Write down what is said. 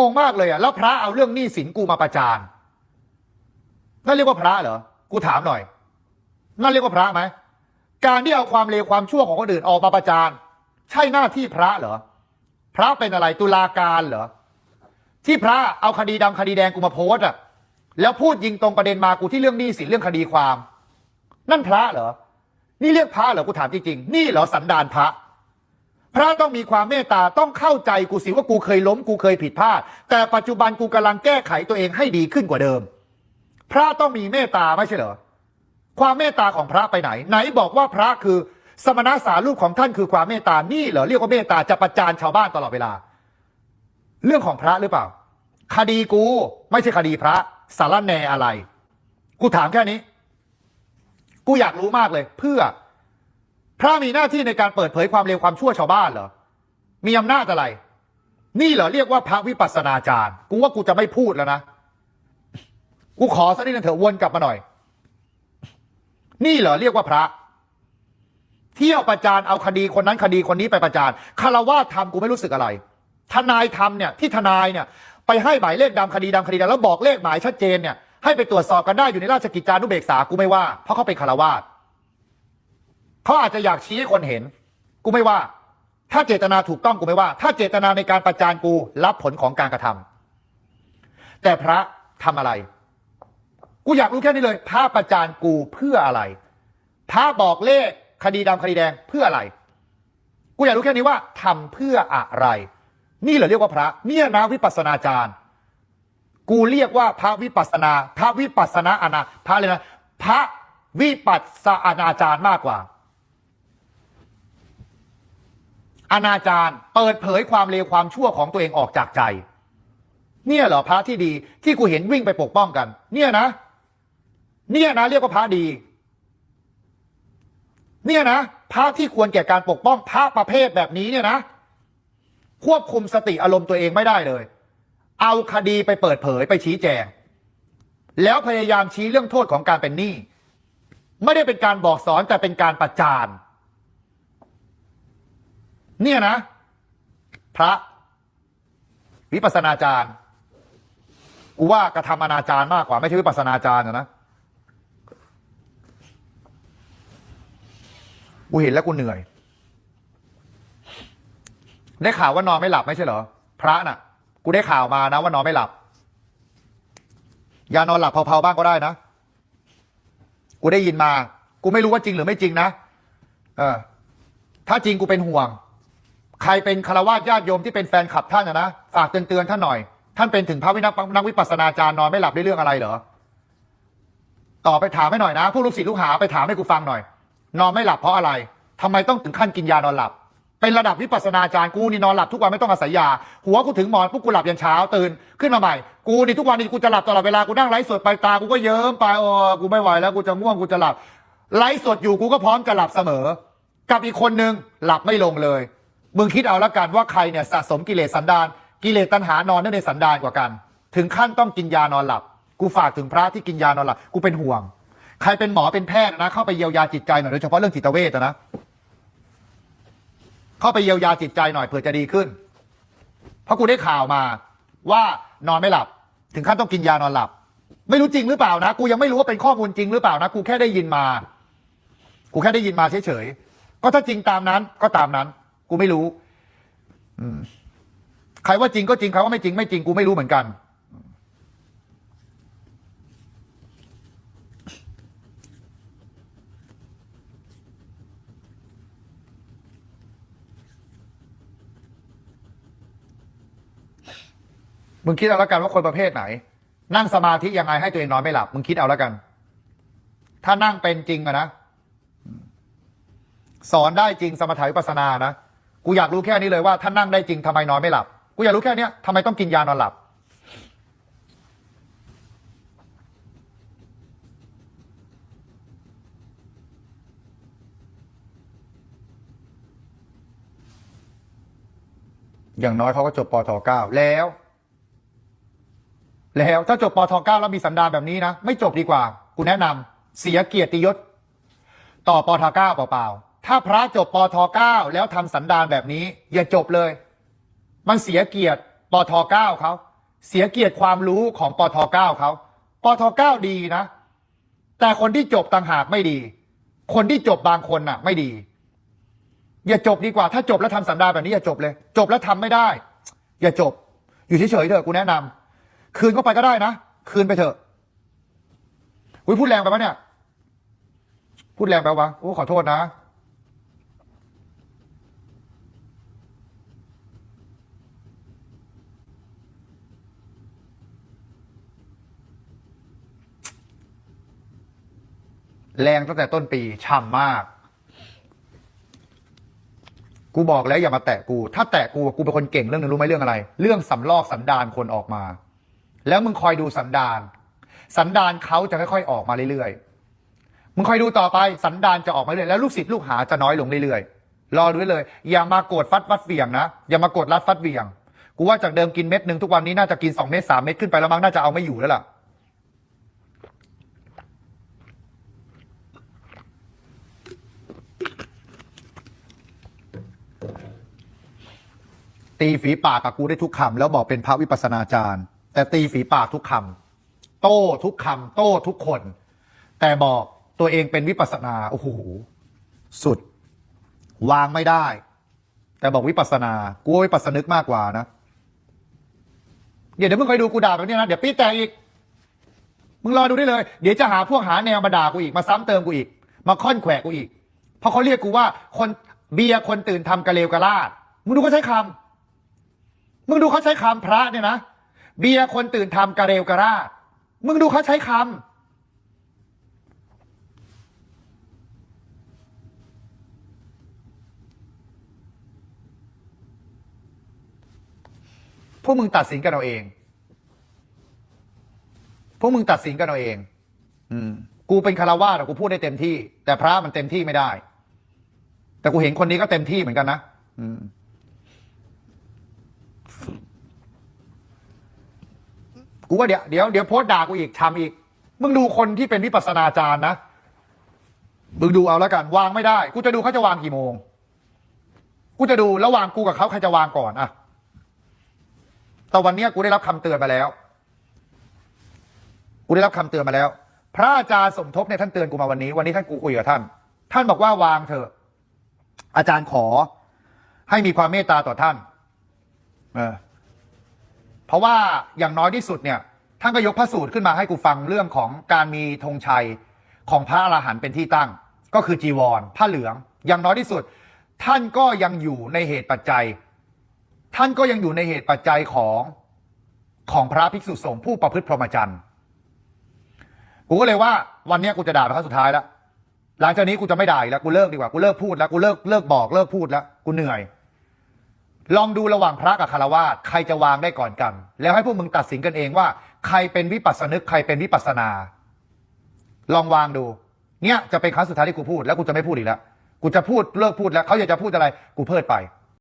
งงมากเลยอะแล้วพระเอาเรื่องหนี้สินกูมาประจานนั่นเรียกว่าพระเหรอกูถามหน่อย นั่นเรียกว่าพระไหมการที่เอาความเลวความชั่วของคนอื่นออกมาประจานใช่หน้าที่พระเหรอพระเป็นอะไรตุลาการเหรอที่พระเอาคดีดำคดีแดงกูมาโพสต์อะแล้วพูดยิงตรงประเด็นมากูที่เรื่องหนี้สินเรื่องคดีความ นั่นพระเหรอนี่เรียกพระเหรอกูถามจริงๆนี่เหรอสันดานพระ พระต้องมีความเมตตาต้องเข้าใจกูสิว่ากูเคยล้มกูเคยผิดพลาด แต่ปัจจุบันกูกำลังแก้ไขตัวเองให้ดีขึ้นกว่าเดิม พระต้องมีเมตตาไม่ใช่เหรอความเมตตาของพระไปไหน ไหนบอกว่าพระคือสมณะสารูปของท่านคือความเมตตานี่เหรอเรียกว่าเมตตาจะประจานชาวบ้านตลอดเวลา เรื่องของพระหรือเปล่า คดีกูไม่ใช่คดีพระสารแนอะไร กูถามแค่นี้ กูอยากรู้มากเลย เพื่อ พระมีหน้าที่ในการเปิดเผยความเลวความชั่วชาวบ้านเหรอ มีอำนาจอะไร นี่เหรอเรียกว่าพระวิปัสสนาจารย์ กูว่ากูจะไม่พูดแล้วนะ กูขอสักนิดนึงเถอะวนกลับมาหน่อย นี่เหรอเรียกว่าพระ เที่ยวประจานเอาคดีคนนั้นคดีคนนี้ไปประจานคารวาสทำกูไม่รู้สึกอะไร ทนายทำเนี่ย ที่ทนายเนี่ย ไปให้หมายเลขดำคดีดำคดีดำแล้วบอกเลขหมายชัดเจนเนี่ยให้ไปตรวจสอบกันได้อยู่ในราชกิจจานุเบกษากูไม่ว่า เพราะเขาเป็นคารวาส เขาอาจจะอยากชี้ให้คนเห็น กูไม่ว่า ถ้าเจตนาถูกต้องกูไม่ว่า ถ้าเจตนาในการประจานกูรับผลของการกระทำแต่พระทำอะไร กูอยากรู้แค่นี้เลยพระประจานกูเพื่ออะไรพระบอกเลขคดีดำคดีแดงเพื่ออะไร กูอยากรู้แค่นี้ว่าทำเพื่ออะไร นี่เหรอเรียกว่าพระ เนี่ยนะวิปัสนาจารย์ กูเรียกว่าพระวิปัสนา พระวิปัสสนาอนาพระเลยนะพระวิปัสสนาจารย์มากกว่า อนาจารเปิดเผยความเลวความชั่วของตัวเองออกจากใจ เนี่ยเหรอพระที่ดีที่กูเห็นวิ่งไปปกป้องกัน เนี่ยนะ เนี่ยนะ เรียกว่าพระดี เนี่ยนะพระที่ควรแก่การปกป้องพระประเภทแบบนี้เนี่ยนะ ควบคุมสติอารมณ์ตัวเองไม่ได้เลย เอาคดีไปเปิดเผยไปชี้แจง แล้วพยายามชี้เรื่องโทษของการเป็นหนี้ไม่ได้เป็นการบอกสอนแต่เป็นการประจาน เนี่ยนะ พระ วิปัสนาจารย์กูว่ากระทำอนาจารมากกว่า ไม่ใช่วิปัสนาจารย์นะกูเห็นแล้วกูเหนื่อย ได้ข่าวว่านอนไม่หลับไม่ใช่เหรอ พระน่ะ กูได้ข่าวมานะว่านอนไม่หลับยานอนหลับเผาๆบ้างก็ได้นะ กูได้ยินมา กูไม่รู้ว่าจริงหรือไม่จริงนะ เออ ถ้าจริงกูเป็นห่วง ใครเป็นคารวะญาติโยมที่เป็นแฟนคลับท่านนะนะฝากเตือนๆท่านหน่อย ท่านเป็นถึงพระวินักนักวิปัสสนาจารย์นอนไม่หลับได้เรื่องอะไรเหรอต่อไปถามให้หน่อยนะผู้ลูกศิษย์ลูกหาไปถามให้กูฟังหน่อย นอนไม่หลับเพราะอะไรทำไมต้องถึงขั้นกินยานอนหลับ เป็นระดับวิปัสสนาจารย์กูนี่นอนหลับทุกวันไม่ต้องอาศัยยา หัวกูถึงหมอนปุ๊บกูหลับยันเช้าตื่นขึ้นมาใหม่กูนี่ทุกวันนี้กูจะหลับตลอดเวลากูนั่งไลฟ์สดไปตากูก็เยิ้มไปโอ้กูไม่ไหวแล้วกูจะง่วงกูจะหลับไลฟ์สดอยู่กูก็พร้อมจะหลับเสมอ กับอีกคนนึงหลับไม่ลงเลย มึงคิดเอาละกันว่าใครเนี่ยสะสมกิเลสสันดาน กิเลสตัณหานอนเนื่องในสันดานกว่ากัน ถึงขั้นต้องกินยานอนหลับ กูฝากถึงพระที่กินยานอนหลับ กูเป็นห่วง ใครเป็นหมอเป็นแพทย์นะ เข้าไปเยียวยาจิตใจหน่อยโดยเฉพาะเรื่องจิตเวชนะ เข้าไปเยียวยาจิตใจหน่อยเผื่อจะดีขึ้น เพราะกูได้ข่าวมา ว่านอนไม่หลับ ถึงขั้นต้องกินยานอนหลับ ไม่รู้จริงหรือเปล่านะ กูยังไม่รู้ว่าเป็นข้อมูลจริงหรือเปล่านะ กูแค่ได้ยินมา กูแค่ได้ยินมาเฉยๆ ก็ถ้าจริงตามนั้นก็ตามนั้น กูไม่รู้อืมใครว่าจริงก็จริงใครว่าไม่จริงไม่จริงกูไม่รู้เหมือนกัน มึงคิดเอาแล้วกันว่าคนประเภทไหน นั่งสมาธิยังไงให้ตัวเองนอนไม่หลับ มึงคิดเอาแล้วกัน ถ้านั่งเป็นจริงอะนะสอนได้จริงสมถะวิปัสสนานะ กูอยากรู้แค่นี้เลยว่าถ้านั่งได้จริงทำไมนอนไม่หลับ กูอยากรู้แค่เนี้ยทำไมต้องกินยานอนหลับ อย่างน้อยเขาก็จบปทเก้าแล้ว แล้วถ้าจบปทเก้าแล้วมีสันดานแบบนี้นะ ไม่จบดีกว่า กูแนะนำเสียเกียรติยศ ต่อปทเก้าเปล่าๆ ถ้าพระจบปทเก้าแล้วทำสันดานแบบนี้ อย่าจบเลย มันเสียเกียรติปทเก้าเขาเสียเกียรติความรู้ของปทเก้าเขาปทเก้าดีนะ แต่คนที่จบต่างหากไม่ดี คนที่จบบางคนน่ะ ไม่ดี อย่าจบดีกว่า ถ้าจบแล้วทำสันดานแบบนี้อย่าจบเลย จบแล้วทำไม่ได้ อย่าจบ อยู่เฉยๆเถอะกูแนะนำคืนเข้าไปก็ได้นะคืนไปเถอะอุ้ยพูดแรงไปปะเนี่ย พูดแรงไปวะโอ้ขอโทษนะ แรงตั้งแต่ต้นปีช่ำมาก กูบอกแล้วอย่ามาแตะกู ถ้าแตะกูกูเป็นคนเก่งเรื่องนึงรู้ไหมเรื่องอะไร เรื่องสำลอกสันดานคนออกมา แล้วมึงคอยดูสันดาน สันดานเขาจะค่อยๆออกมาเรื่อยๆมึงคอยดูต่อไปสันดานจะออกมาเรื่อยแล้วลูกศิษย์ลูกหาจะน้อยลงเรื่อยๆรอดูไว้เลย อย่ามาโกรธฟัดฟัดเวียงนะอย่ามากดรัดฟัดเวียง กูว่าจากเดิมกินเม็ดหนึ่งทุกวันนี้น่าจะกินสองเม็ดสามเม็ดขึ้นไปแล้วมั้งน่าจะเอาไม่อยู่แล้วล่ะ ตีฝีปากกับกูได้ทุกคำแล้วบอกเป็นพระวิปัสนาจารย์ แต่ตีฝีปากทุกคำโต้ทุกคำโต้ทุกคน แต่บอกตัวเองเป็นวิปัสนาโอ้โหสุด วางไม่ได้ แต่บอกวิปัสนากูวิปัสนึกมากกว่านะเดี๋ยวเดี๋ยวมึงคอยดูกูด่าแบบนี้นะเดี๋ยวปีแตกอีกมึงรอดูได้เลย เดี๋ยวจะหาพวกหาแนวมาด่ากูอีกมาซ้ำเติมกูอีก มาค่อนแขวกูอีกเพราะเขาเรียกกูว่า คนเบียร์คนตื่นทำกะเลวกะลาดมึงดูเขาใช้คำ มึงดูเขาใช้คำพระเนี่ยนะเบียร์คนตื่นทำกระเรวกระราดมึงดูเขาใช้คำพวกมึงตัดสินกันเอาเองพวกมึงตัดสินกันเอาเอง อืม กูเป็นคารวาสอะกูพูดได้เต็มที่ แต่พระมันเต็มที่ไม่ได้ แต่กูเห็นคนนี้ก็เต็มที่เหมือนกันนะ อืม กูว่าเดี๋ยวเดี๋ยวเดี๋ยวโพสต์ด่ากูอีกทำอีก มึงดูคนที่เป็นวิปัสสนาจารย์นะ มึงดูเอาแล้วกัน วางไม่ได้ กูจะดูเขาจะวางกี่โมง กูจะดูระหว่างกูกับเขาใครจะวางก่อนอะแต่วันนี้กูได้รับคำเตือนมาแล้ว กูได้รับคำเตือนมาแล้ว พระอาจารย์สมทบเนี่ยท่านเตือนกูมาวันนี้ วันนี้ท่านกูคุยกับท่าน ท่านบอกว่าวางเถอะ อาจารย์ขอ ให้มีความเมตตาต่อท่าน เออ เพราะว่าอย่างน้อยที่สุดเนี่ยท่านก็ยกพระสูตรขึ้นมาให้กูฟังเรื่องของการมีธงชัยของพระอรหันต์เป็นที่ตั้ง ก็คือจีวรผ้าเหลือง อย่างน้อยที่สุด ท่านก็ยังอยู่ในเหตุปัจจัย ท่านก็ยังอยู่ในเหตุปัจจัยของของพระภิกษุสงฆ์ผู้ประพฤติพรหมจรรย์กูก็เลยว่าวันนี้กูจะด่าเป็นครั้งสุดท้ายแล้วหลังจากนี้กูจะไม่ด่าอีกแล้วกูเลิกดีกว่ากูเลิกพูดแล้วกูเลิกเลิกบอกเลิกพูดแล้วกูเหนื่อย ลองดูระหว่างพระกับคารวาสใครจะวางได้ก่อนกัน แล้วให้พวกมึงตัดสินกันเองว่า ใครเป็นวิปัสสนึก ใครเป็นวิปัสสนา ลองวางดู เนี่ยจะเป็นครั้งสุดท้ายที่กูพูด แล้วกูจะไม่พูดอีกแล้ว กูจะพูดเลิกพูดแล้วเขาอยากจะพูดอะไร กูเพิดไป